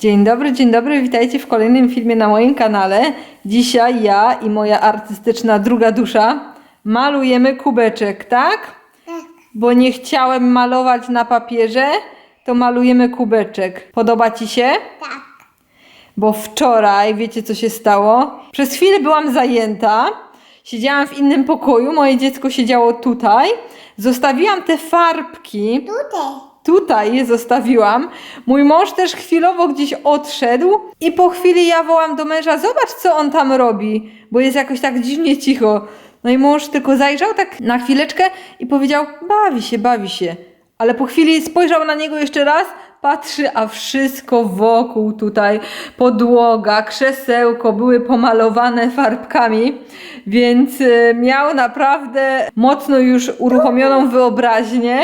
Dzień dobry, dzień dobry, witajcie w kolejnym filmie na moim kanale. Dzisiaj ja i moja artystyczna druga dusza malujemy kubeczek, tak? Tak. Bo nie chciałem malować na papierze, to malujemy kubeczek. Podoba Ci się? Tak. Bo wczoraj, wiecie co się stało? Przez chwilę byłam zajęta, siedziałam w innym pokoju, moje dziecko siedziało tutaj. Zostawiłam te farbki Tutaj. Tutaj je zostawiłam. Mój mąż też chwilowo gdzieś odszedł i po chwili ja wołam do męża, zobacz co on tam robi, bo jest jakoś tak dziwnie cicho. No i mąż tylko zajrzał tak na chwileczkę i powiedział, bawi się, bawi się. Ale po chwili spojrzał na niego jeszcze raz, patrzy, a wszystko wokół tutaj, podłoga, krzesełko były pomalowane farbkami, więc y, miał naprawdę mocno już uruchomioną wyobraźnię.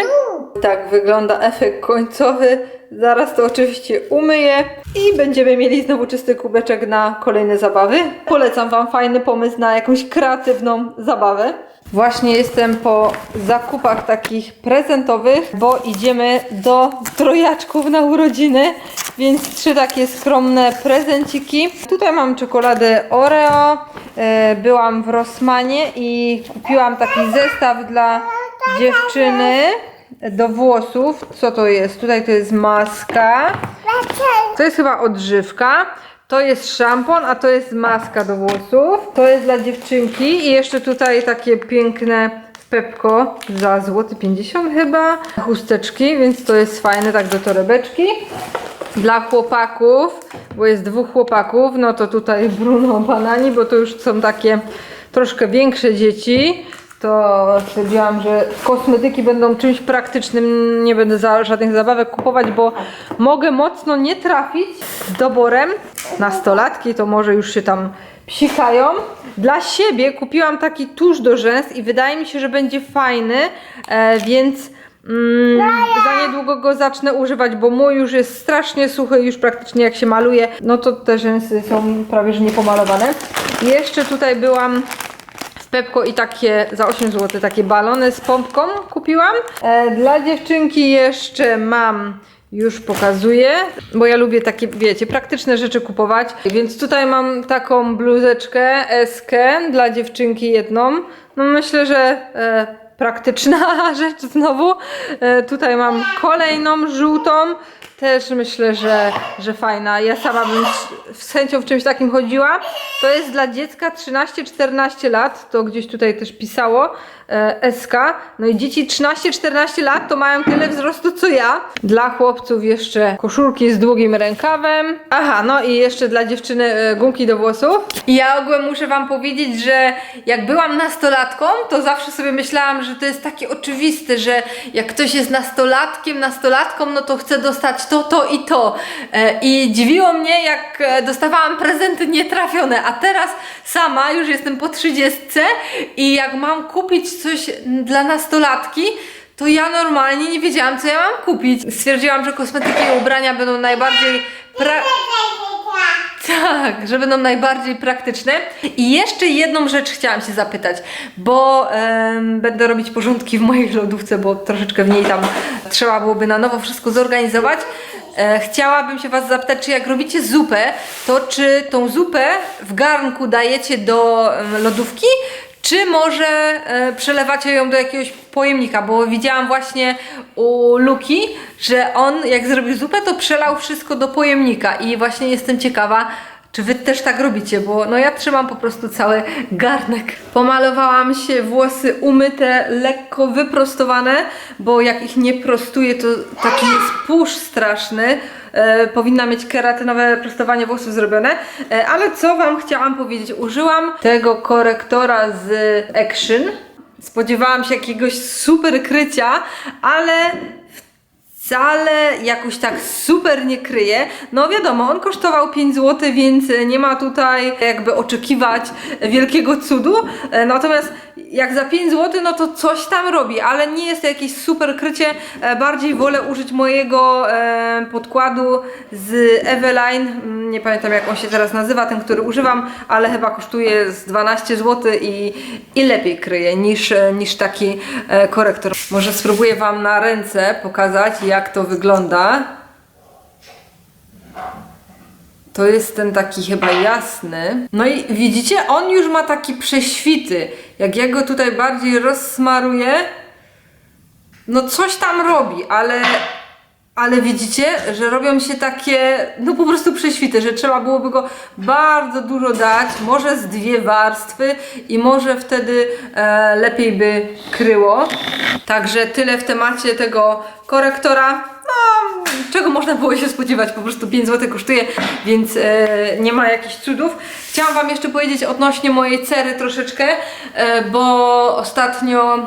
Tak wygląda efekt końcowy. Zaraz to oczywiście umyję i będziemy mieli znowu czysty kubeczek na kolejne zabawy. Polecam Wam fajny pomysł na jakąś kreatywną zabawę. Właśnie jestem po zakupach takich prezentowych, bo idziemy do trojaczków na urodziny, więc trzy takie skromne prezenciki. Tutaj mam czekoladę Oreo, e, byłam w Rossmanie i kupiłam taki zestaw dla dziewczyny do włosów. Co to jest? Tutaj to jest maska. To jest chyba odżywka. To jest szampon, a to jest maska do włosów. To jest dla dziewczynki i jeszcze tutaj takie piękne Pepko za złoty 50 chyba. Chusteczki, więc to jest fajne tak do torebeczki. Dla chłopaków, bo jest dwóch chłopaków, no to tutaj Bruno Banani, bo to już są takie troszkę większe dzieci to stwierdziłam, że kosmetyki będą czymś praktycznym, nie będę za, żadnych zabawek kupować, bo mogę mocno nie trafić z doborem. Nastolatki to może już się tam psikają. Dla siebie kupiłam taki tusz do rzęs i wydaje mi się, że będzie fajny, e, więc mm, za niedługo go zacznę używać, bo mój już jest strasznie suchy, już praktycznie jak się maluje, no to te rzęsy są prawie że niepomalowane. Jeszcze tutaj byłam Pepko i takie za 8 zł takie balony z pompką kupiłam. E, dla dziewczynki jeszcze mam już pokazuję, bo ja lubię takie, wiecie, praktyczne rzeczy kupować. Więc tutaj mam taką bluzeczkę SK dla dziewczynki jedną. No myślę, że e, praktyczna rzecz znowu. E, tutaj mam kolejną żółtą. Też myślę, że, że fajna. Ja sama bym z- chęcią w czymś takim chodziła. To jest dla dziecka 13-14 lat. To gdzieś tutaj też pisało. E, SK. No i dzieci 13-14 lat to mają tyle wzrostu co ja. Dla chłopców jeszcze koszulki z długim rękawem. Aha, no i jeszcze dla dziewczyny e, gumki do włosów. I ja ogółem muszę wam powiedzieć, że jak byłam nastolatką, to zawsze sobie myślałam, że to jest takie oczywiste, że jak ktoś jest nastolatkiem, nastolatką, no to chce dostać to, to i to. E, I dziwiło mnie, jak e, dostawałam prezenty nietrafione, a teraz sama już jestem po 30 i jak mam kupić coś dla nastolatki, to ja normalnie nie wiedziałam, co ja mam kupić. Stwierdziłam, że kosmetyki i ubrania będą najbardziej pra- tak, że będą najbardziej praktyczne. I jeszcze jedną rzecz chciałam się zapytać, bo będę robić porządki w mojej lodówce, bo troszeczkę w niej tam trzeba byłoby na nowo wszystko zorganizować. E, chciałabym się Was zapytać, czy jak robicie zupę, to czy tą zupę w garnku dajecie do lodówki, czy może e, przelewacie ją do jakiegoś pojemnika, bo widziałam właśnie u Luki, że on jak zrobił zupę, to przelał wszystko do pojemnika i właśnie jestem ciekawa, czy wy też tak robicie, bo no ja trzymam po prostu cały garnek. Pomalowałam się, włosy umyte, lekko wyprostowane, bo jak ich nie prostuję, to taki jest pusz straszny. E, powinna mieć keratynowe prostowanie włosów zrobione. E, ale co wam chciałam powiedzieć? Użyłam tego korektora z Action. Spodziewałam się jakiegoś super krycia, ale wcale jakoś tak super nie kryje. No wiadomo, on kosztował 5 zł, więc nie ma tutaj jakby oczekiwać wielkiego cudu. E, Natomiast jak za 5 zł, no to coś tam robi, ale nie jest to jakieś super krycie. E, Bardziej wolę użyć mojego e, podkładu z Eveline. Mm, Nie pamiętam jak on się teraz nazywa, ten, który używam, ale chyba kosztuje z 12 zł i, i lepiej kryje niż, niż taki korektor. Może spróbuję Wam na ręce pokazać, jak to wygląda. To jest ten taki chyba jasny. No i widzicie, on już ma taki prześwity. Jak ja go tutaj bardziej rozsmaruję, no coś tam robi, ale, ale widzicie, że robią się takie, no po prostu prześwity, że trzeba byłoby go bardzo dużo dać, może z dwie warstwy i może wtedy e, lepiej by kryło. Także tyle w temacie tego korektora. No, czego można było się spodziewać, po prostu 5 zł kosztuje, więc e, nie ma jakichś cudów. Chciałam Wam jeszcze powiedzieć odnośnie mojej cery troszeczkę, e, bo ostatnio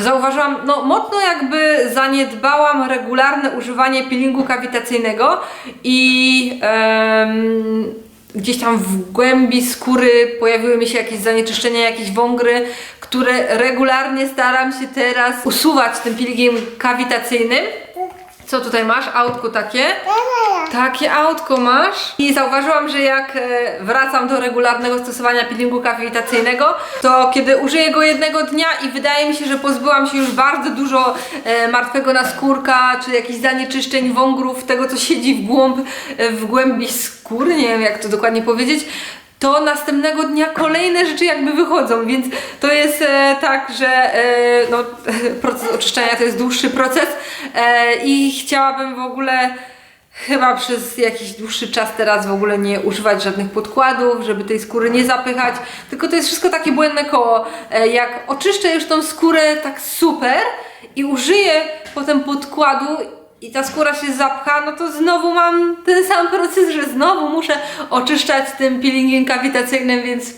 Zauważyłam, no mocno jakby zaniedbałam regularne używanie peelingu kawitacyjnego i em, gdzieś tam w głębi skóry pojawiły mi się jakieś zanieczyszczenia, jakieś wągry, które regularnie staram się teraz usuwać tym peelingiem kawitacyjnym. Co tutaj masz? Autko takie? Takie autko masz. I zauważyłam, że jak e, wracam do regularnego stosowania peelingu kawitacyjnego, to kiedy użyję go jednego dnia i wydaje mi się, że pozbyłam się już bardzo dużo e, martwego naskórka, czy jakichś zanieczyszczeń, wągrów, tego co siedzi w głąb, e, w głębi skóry, nie wiem jak to dokładnie powiedzieć, to następnego dnia kolejne rzeczy jakby wychodzą, więc to jest e, tak, że e, no, proces oczyszczania to jest dłuższy proces e, i chciałabym w ogóle chyba przez jakiś dłuższy czas teraz w ogóle nie używać żadnych podkładów, żeby tej skóry nie zapychać, tylko to jest wszystko takie błędne koło. E, jak oczyszczę już tą skórę tak super i użyję potem podkładu i ta skóra się zapcha, no to znowu mam ten sam proces, że znowu muszę oczyszczać tym peelingiem kawitacyjnym, więc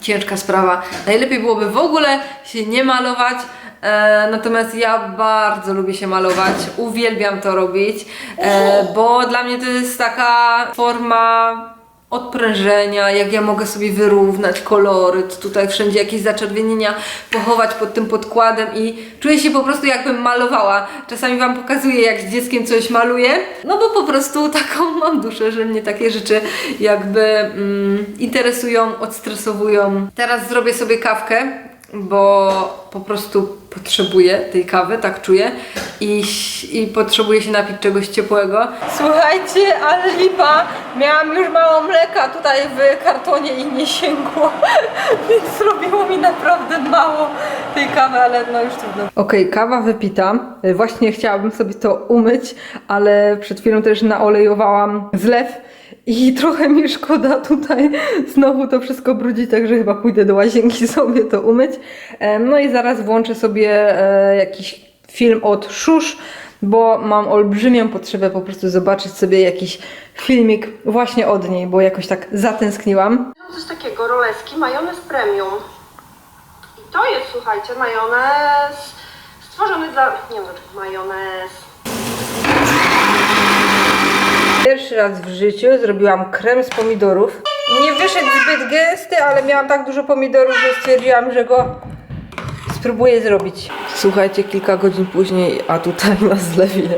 ciężka sprawa. Najlepiej byłoby w ogóle się nie malować. E, natomiast ja bardzo lubię się malować, uwielbiam to robić, e, bo dla mnie to jest taka forma odprężenia, jak ja mogę sobie wyrównać koloryt, tutaj wszędzie jakieś zaczerwienienia pochować pod tym podkładem i czuję się po prostu jakbym malowała. Czasami Wam pokazuję jak z dzieckiem coś maluję, no bo po prostu taką mam duszę, że mnie takie rzeczy jakby mm, interesują, odstresowują. Teraz zrobię sobie kawkę, bo po prostu potrzebuję tej kawy, tak czuję i, i potrzebuję się napić czegoś ciepłego. Słuchajcie, ale lipa, miałam już mało mleka tutaj w kartonie i nie sięgło, więc zrobiło mi naprawdę mało tej kawy, ale no już trudno. Okej, kawa wypita, właśnie chciałabym sobie to umyć, ale przed chwilą też naolejowałam zlew i trochę mi szkoda tutaj znowu to wszystko brudzi, także chyba pójdę do łazienki sobie to umyć. Em, No i zaraz włączę sobie e, jakiś film od Szusz, bo mam olbrzymią potrzebę po prostu zobaczyć sobie jakiś filmik właśnie od niej, bo jakoś tak zatęskniłam. Coś takiego, roleski, majonez premium. I to jest, słuchajcie, majonez stworzony dla... Nie wiem, majonez. Pierwszy raz w życiu zrobiłam krem z pomidorów. Nie wyszedł zbyt gęsty, ale miałam tak dużo pomidorów, że stwierdziłam, że go spróbuję zrobić. Słuchajcie, kilka godzin później, a tutaj na zlewie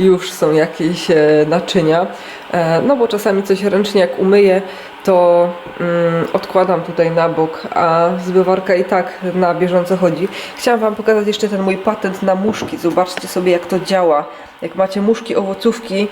już są jakieś e, naczynia. E, no bo czasami coś ręcznie jak umyję, to mm, odkładam tutaj na bok, a zbywarka i tak na bieżąco chodzi. Chciałam Wam pokazać jeszcze ten mój patent na muszki. Zobaczcie sobie jak to działa. Jak macie muszki owocówki,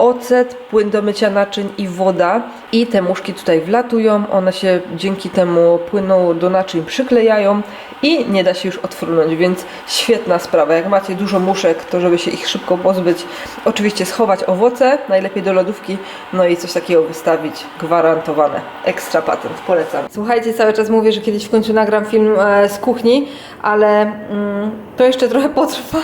ocet, płyn do mycia naczyń i woda. I te muszki tutaj wlatują, one się dzięki temu płynu do naczyń przyklejają i nie da się już odfrunąć, więc świetna sprawa. Jak macie dużo muszek, to żeby się ich szybko pozbyć, oczywiście schować owoce, najlepiej do lodówki, no i coś takiego wystawić, gwarantowane. Ekstra patent, polecam. Słuchajcie, cały czas mówię, że kiedyś w końcu nagram film e, z kuchni, ale mm, to jeszcze trochę potrwa.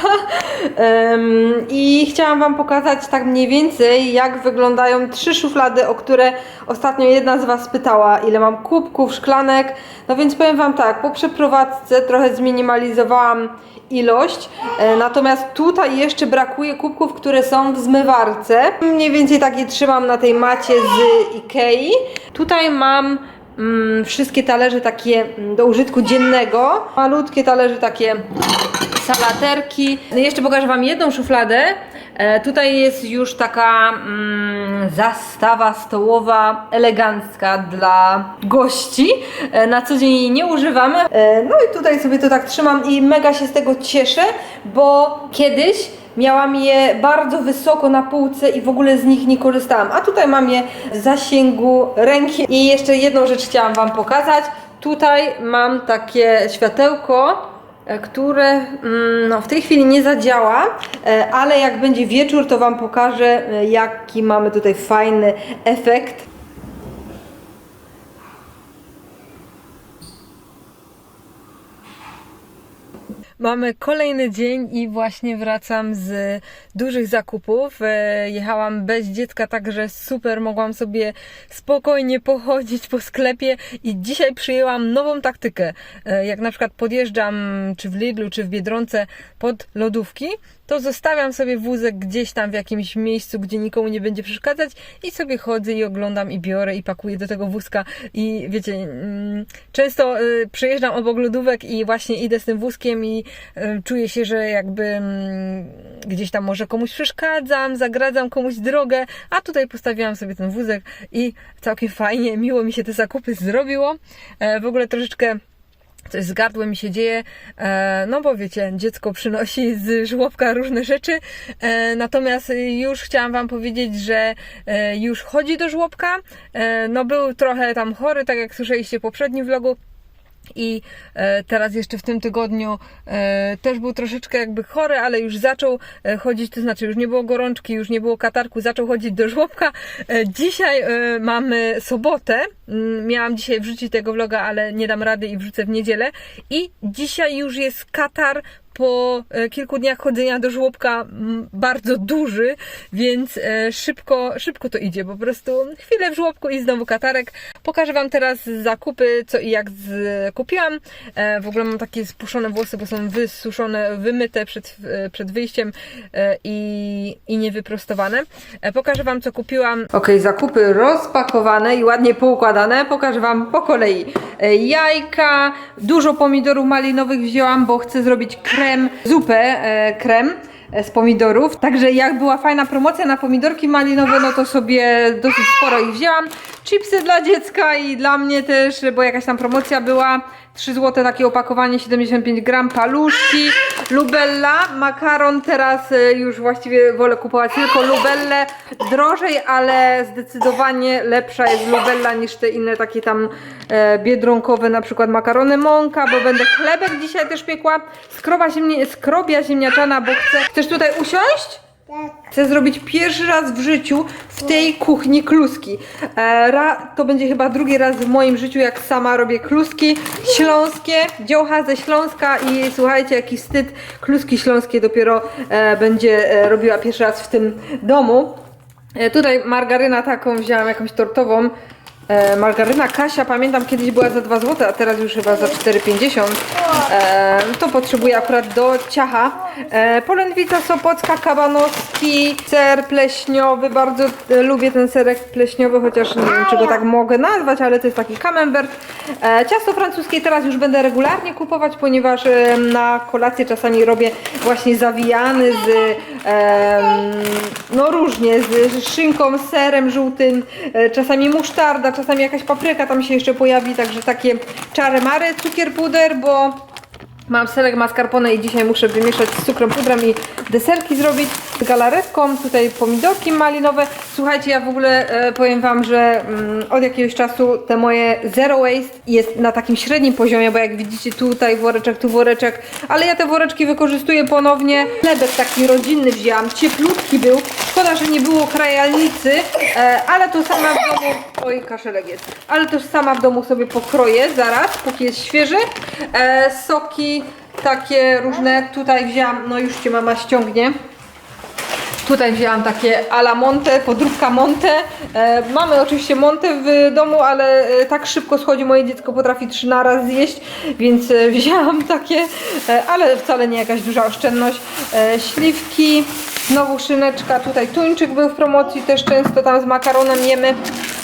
I chciałam Wam pokazać tak mniej więcej, jak wyglądają trzy szuflady, o które ostatnio jedna z Was pytała, ile mam kubków, szklanek. No więc powiem Wam tak, po przeprowadzce trochę zminimalizowałam ilość, e, natomiast tutaj jeszcze brakuje kubków, które są w zmywarce. Mniej więcej takie trzymam na tej macie z Ikei. Tutaj mam mm, wszystkie talerze takie mm, do użytku dziennego, malutkie talerze takie salaterki. Jeszcze pokażę Wam jedną szufladę. E, tutaj jest już taka mm, zastawa stołowa elegancka dla gości. E, na co dzień jej nie używamy. E, no i tutaj sobie to tak trzymam i mega się z tego cieszę, bo kiedyś miałam je bardzo wysoko na półce i w ogóle z nich nie korzystałam. A tutaj mam je w zasięgu ręki. I jeszcze jedną rzecz chciałam Wam pokazać. Tutaj mam takie światełko, e, które mm, no, w tej chwili nie zadziała, e, ale jak będzie wieczór, to Wam pokażę, e, jaki mamy tutaj fajny efekt. Mamy kolejny dzień i właśnie wracam z dużych zakupów. E, Jechałam bez dziecka, także super, mogłam sobie spokojnie pochodzić po sklepie i dzisiaj przyjęłam nową taktykę. E, Jak na przykład podjeżdżam czy w Lidlu, czy w Biedronce pod lodówki, to zostawiam sobie wózek gdzieś tam w jakimś miejscu, gdzie nikomu nie będzie przeszkadzać i sobie chodzę i oglądam i biorę i pakuję do tego wózka i wiecie, mm, często y, przejeżdżam obok lodówek i właśnie idę z tym wózkiem i czuję się, że jakby mm, gdzieś tam może komuś przeszkadzam, zagradzam komuś drogę, a tutaj postawiłam sobie ten wózek i całkiem fajnie, miło mi się te zakupy zrobiło. E, w ogóle troszeczkę coś z gardłem mi się dzieje, e, no bo wiecie, dziecko przynosi z żłobka różne rzeczy, e, natomiast już chciałam Wam powiedzieć, że już chodzi do żłobka, no był trochę tam chory, tak jak słyszeliście w poprzednim vlogu, i e, teraz jeszcze w tym tygodniu e, też był troszeczkę jakby chory, ale już zaczął e, chodzić, to znaczy już nie było gorączki, już nie było katarku, zaczął chodzić do żłobka. Dzisiaj mamy sobotę. Mm, Miałam dzisiaj wrzucić tego vloga, ale nie dam rady i wrzucę w niedzielę. I dzisiaj już jest katar po e, kilku dniach chodzenia do żłobka bardzo duży, więc e, szybko, szybko to idzie. Po prostu chwilę w żłobku i znowu katarek. Pokażę Wam teraz zakupy, co i jak kupiłam. E, w ogóle mam takie spuszczone włosy, bo są wysuszone, wymyte przed, przed wyjściem i, i niewyprostowane. Pokażę Wam, co kupiłam. Ok, zakupy rozpakowane i ładnie poukładane. Pokażę Wam po kolei. Jajka, dużo pomidorów malinowych wzięłam, bo chcę zrobić krem, zupę e, krem e, z pomidorów. Także jak była fajna promocja na pomidorki malinowe, no to sobie dosyć sporo ich wzięłam. Chipsy dla dziecka i dla mnie też, bo jakaś tam promocja była. 3 zł takie opakowanie, 75 gram, paluszki, lubella, makaron, teraz e, już właściwie wolę kupować tylko lubellę, drożej, ale zdecydowanie lepsza jest lubella niż te inne takie tam e, biedronkowe, na przykład makarony mąka, bo będę chlebek dzisiaj też piekła, skroba ziemnie, skrobia ziemniaczana, bo chcę, chcesz tutaj usiąść? Chcę zrobić pierwszy raz w życiu w tej kuchni kluski. E, ra, to będzie chyba drugi raz w moim życiu, jak sama robię kluski śląskie, dziołcha ze Śląska i słuchajcie, jaki wstyd, kluski śląskie dopiero e, będzie e, robiła pierwszy raz w tym domu. E, tutaj margaryna taką wzięłam, jakąś tortową. E, margaryna Kasia, pamiętam kiedyś była za 2 zł, a teraz już chyba za 4,50. E, to potrzebuję akurat do ciacha. E, polędwica sopocka, kabanowski, ser pleśniowy. Bardzo e, lubię ten serek pleśniowy, chociaż nie wiem, czy go tak mogę nazwać, ale to jest taki camembert. E, ciasto francuskie teraz już będę regularnie kupować, ponieważ e, na kolację czasami robię właśnie zawijany z em, no różnie, z szynką, serem żółtym, e, czasami musztarda, czasami jakaś papryka tam się jeszcze pojawi, także takie czary mary, cukier puder, bo Mam serek mascarpone i dzisiaj muszę wymieszać z cukrem pudrem i deserki zrobić z galaretką. Tutaj pomidorki malinowe. Słuchajcie, ja w ogóle e, powiem Wam, że mm, od jakiegoś czasu te moje zero waste jest na takim średnim poziomie, bo jak widzicie tutaj woreczek, tu woreczek, ale ja te woreczki wykorzystuję ponownie. Chlebek taki rodzinny wzięłam, cieplutki był. Szkoda, że nie było krajalnicy, e, ale to sama w domu... Oj, kaszelek jest. Ale to sama w domu sobie pokroję zaraz, póki jest świeży. E, soki takie różne. Tutaj wzięłam, no już Cię mama ściągnie. Tutaj wzięłam takie ala Monte, podróbka Monte. E, mamy oczywiście Monte w domu, ale e, tak szybko schodzi moje dziecko, potrafi trzy na raz zjeść, więc e, wzięłam takie, e, ale wcale nie jakaś duża oszczędność. E, śliwki, znowu szyneczka, tutaj tuńczyk był w promocji, też często tam z makaronem jemy.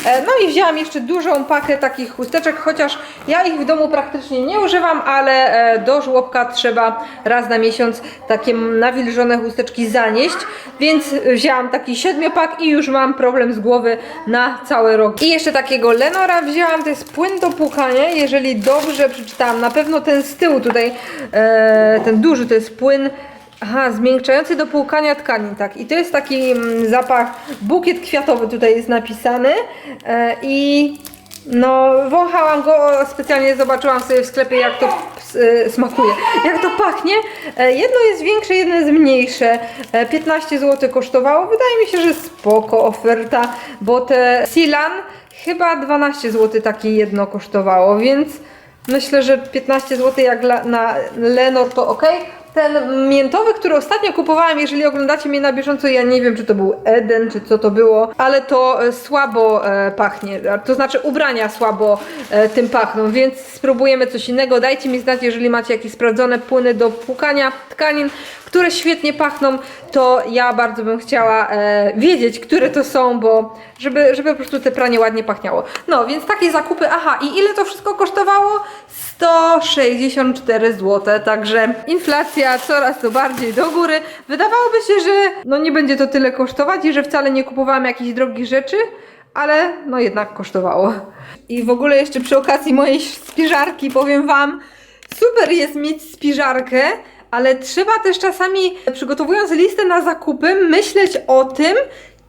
E, no i wzięłam jeszcze dużą pakę takich chusteczek, chociaż ja ich w domu praktycznie nie używam, ale e, do żłobka trzeba raz na miesiąc takie nawilżone chusteczki zanieść, więc wzięłam taki siedmiopak i już mam problem z głowy na cały rok. I jeszcze takiego Lenora wzięłam, to jest płyn do płukania, jeżeli dobrze przeczytałam, na pewno ten z tyłu tutaj, e, ten duży to jest płyn Aha, zmiękczający do płukania tkanin, tak. I to jest taki mm, zapach, bukiet kwiatowy tutaj jest napisany. E, I no, wąchałam go, specjalnie zobaczyłam sobie w sklepie, jak to e, smakuje, jak to pachnie. E, jedno jest większe, jedno jest mniejsze. E, 15 zł kosztowało. Wydaje mi się, że spoko oferta, bo te Silan chyba 12 zł takie jedno kosztowało, więc myślę, że 15 zł jak na Lenor to ok. Ten miętowy, który ostatnio kupowałam, jeżeli oglądacie mnie na bieżąco, ja nie wiem, czy to był Eden, czy co to było, ale to e, słabo e, pachnie. To znaczy ubrania słabo e, tym pachną, więc spróbujemy coś innego. Dajcie mi znać, jeżeli macie jakieś sprawdzone płyny do płukania tkanin, które świetnie pachną, to ja bardzo bym chciała e, wiedzieć, które to są, bo żeby, żeby po prostu te pranie ładnie pachniało. No, więc takie zakupy. Aha, i ile to wszystko kosztowało? 164 zł, także inflacja coraz to bardziej do góry. Wydawałoby się, że no nie będzie to tyle kosztować i że wcale nie kupowałam jakichś drogich rzeczy, ale no jednak kosztowało. I w ogóle jeszcze przy okazji mojej spiżarki powiem Wam, super jest mieć spiżarkę, ale trzeba też czasami, przygotowując listę na zakupy, myśleć o tym,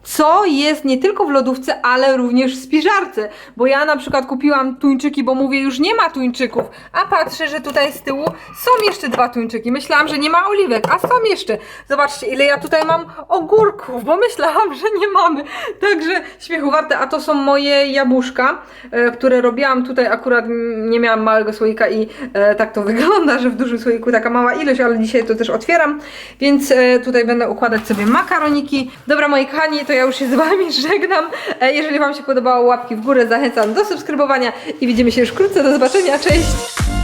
co jest nie tylko w lodówce, ale również w spiżarce. Bo ja na przykład kupiłam tuńczyki, bo mówię, już nie ma tuńczyków, a patrzę, że tutaj z tyłu są jeszcze dwa tuńczyki. Myślałam, że nie ma oliwek, a są jeszcze. Zobaczcie, ile ja tutaj mam ogórków, bo myślałam, że nie mamy. Także śmiechu warte, a to są moje jabłuszka, e, które robiłam tutaj akurat nie miałam małego słoika i e, tak to wygląda, że w dużym słoiku taka mała ilość, ale dzisiaj to też otwieram, więc e, tutaj będę układać sobie makaroniki. Dobra moi kochani, to ja już się z Wami żegnam. E, jeżeli Wam się podobało, łapki w górę, zachęcam do subskrybowania i widzimy się już wkrótce. Do zobaczenia, cześć!